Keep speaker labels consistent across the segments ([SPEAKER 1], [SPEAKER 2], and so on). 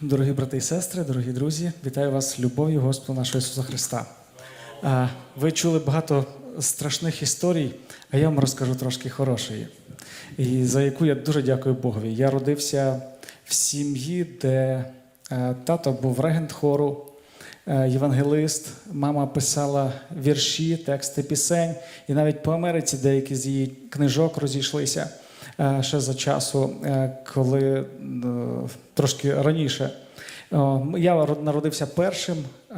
[SPEAKER 1] Дорогі брати і сестри, дорогі друзі, вітаю вас любов'ю Господа нашого Ісуса Христа. Ви чули багато страшних історій, а я вам розкажу трошки хорошої, і за яку я дуже дякую Богові. Я родився в сім'ї, де е, тато був регент хору, е, євангелист, мама писала вірші, тексти пісень, і навіть по Америці деякі з її книжок розійшлися ще за часу, е, коли е, трошки раніше. Я народився першим е,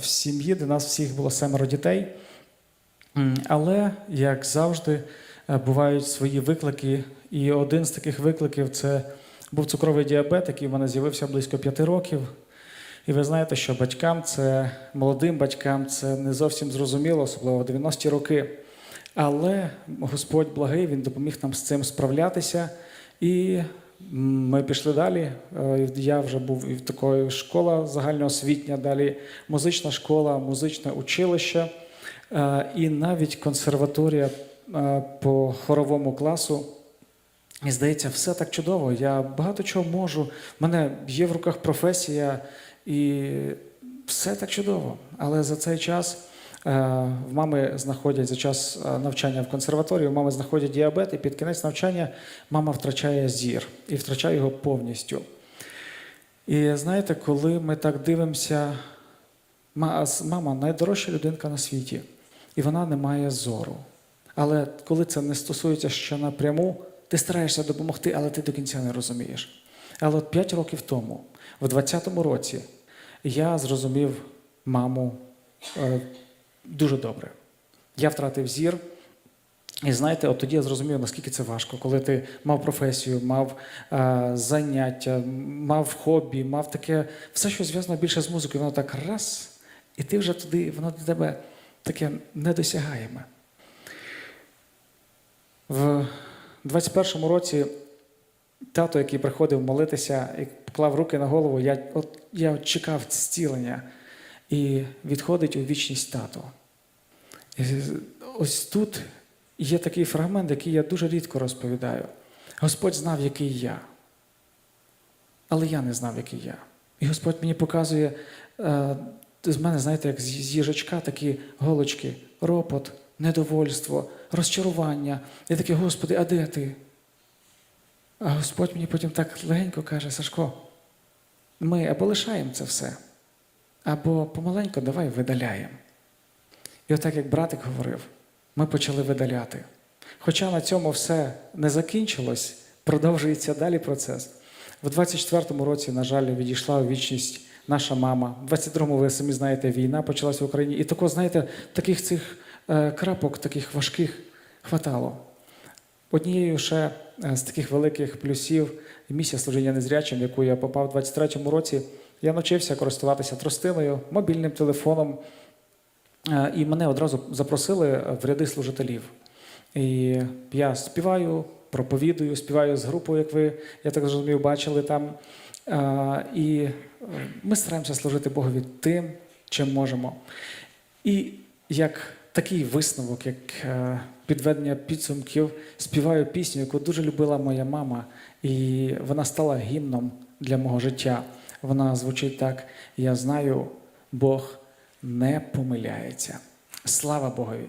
[SPEAKER 1] в сім'ї, де нас всіх було семеро дітей. Але, як завжди, е, бувають свої виклики. І один з таких викликів це був цукровий діабет, який в мене з'явився близько п'яти років. І ви знаєте, що батькам це молодим батькам це не зовсім зрозуміло, особливо в 90-ті роки. Але Господь благий, Він допоміг нам з цим справлятися. І ми пішли далі. Е, Я вже був і в такої школа загальноосвітня, далі музична школа, музичне училище. Е, І навіть консерваторія е, по хоровому класу. І здається, все так чудово. Я багато чого можу. В мене є в руках професія, і все так чудово. Але за цей час в мами знаходять за час е, навчання в консерваторії, в мами знаходять діабет, і під кінець навчання мама втрачає зір і втрачає його повністю. І знаєте, коли ми так дивимося, мама найдорожча людинка на світі, і вона не має зору. Але коли це не стосується ще напряму, ти стараєшся допомогти, але ти до кінця не розумієш. Але от 5 років тому, в 20-му році, я зрозумів маму е, дуже добре. Я втратив зір. І знаєте, от тоді я зрозумів, наскільки це важко, коли ти мав професію, мав е, заняття, мав хобі, мав таке все, що зв'язано більше з музикою, воно так раз, і ти вже туди, воно для тебе таке недосягаєме. В 21-му році тато, який приходив молитися і поклав руки на голову, я, от, я от чекав зцілення. І відходить у вічність тато. Ось тут є такий фрагмент, який я дуже рідко розповідаю. Господь знав, який я. Але я не знав, який я. І Господь мені показує, е, з мене, знаєте, як з їжачка такі голочки, ропот, недовольство, розчарування. Я такий, Господи, а де ти? А Господь мені потім так легенько каже, Сашко, ми або лишаємо це все, або помаленько давай видаляємо. І отак, як братик говорив, ми почали видаляти. Хоча на цьому все не закінчилось, продовжується далі процес. В 24-му році, на жаль, відійшла у вічність наша мама. В 22-му, ви самі знаєте, війна почалася в Україні. І тако, знаєте, таких цих е, крапок, таких важких хватало. Однією ще е, з таких великих плюсів місія служіння незрячим, в яку я попав у 23-му році, я навчився користуватися тростиною, мобільним телефоном, і мене одразу запросили в ряди служителів. І я співаю, проповідую, співаю з групою, як ви, я так зрозумів, бачили там. Е, І е, ми стараємося служити Богові тим, чим можемо. І як такий висновок, як е, підведення підсумків, співаю пісню, яку дуже любила моя мама, і вона стала гімном для мого життя. Вона звучить так: Я знаю, Бог не помиляється. Слава Богові!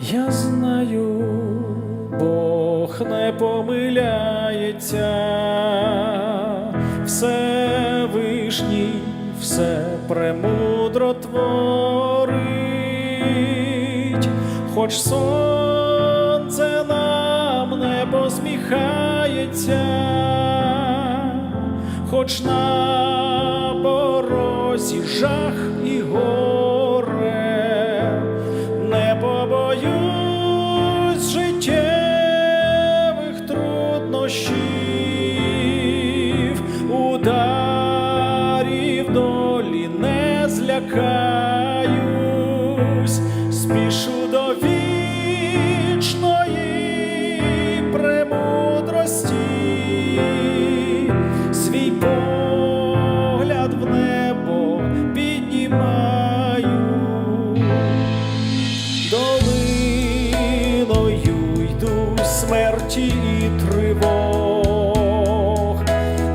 [SPEAKER 1] Я знаю, Бог не помиляється, Всевишній все премудро творить, хоч сонце нам не посміхається, хоч на порозі жах і горе, смерті і тривог,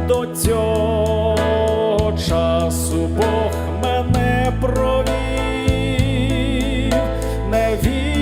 [SPEAKER 1] до цього часу Бог мене провів. не вів.